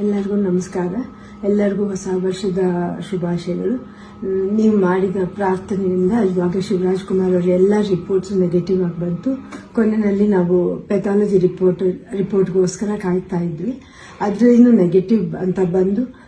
ಎಲ್ಲರಿಗೂ ನಮಸ್ಕಾರ. ಎಲ್ಲರಿಗೂ ಹೊಸ ವರ್ಷದ ಶುಭಾಶಯಗಳು. ನೀವು ಮಾಡಿದ ಪ್ರಾರ್ಥನೆಯಿಂದ ಇವಾಗ ಶಿವರಾಜ್ ಕುಮಾರ್ ಅವರ ಎಲ್ಲ ರಿಪೋರ್ಟ್ಸ್ ನೆಗೆಟಿವ್ ಆಗಿ ಬಂತು. ಕೊನೆಯಲ್ಲಿ ನಾವು ಪೆಥಾಲಜಿ ರಿಪೋರ್ಟ್ ರಿಪೋರ್ಟ್ಗೋಸ್ಕರ ಕಾಯ್ತಾ ಇದ್ವಿ. ಅದರಿಂದ ನೆಗೆಟಿವ್ ಅಂತ ಬಂದು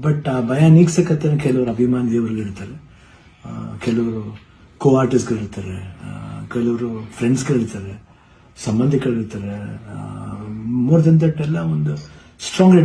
ಬಟ್ ಆ ಭಯ ನೀಗ್ಸಕತ್ತ ಕೆಲವರು ಅಭಿಮಾನಿ ದೇವರುಗಳಿರ್ತಾರೆ ಕೆಲವರು ಕೋ ಆರ್ಟಿಸ್ಟ್ಗಳಿರ್ತಾರೆ ಕೆಲವರು ಫ್ರೆಂಡ್ಸ್ಗಳಿರ್ತಾರೆ ಸಂಬಂಧಿಕರಿರ್ತಾರೆ ಮೋರ್ ದೆನ್ ದಟ್ ಎಲ್ಲ ಒಂದು ಸ್ಟ್ರಾಂಗ್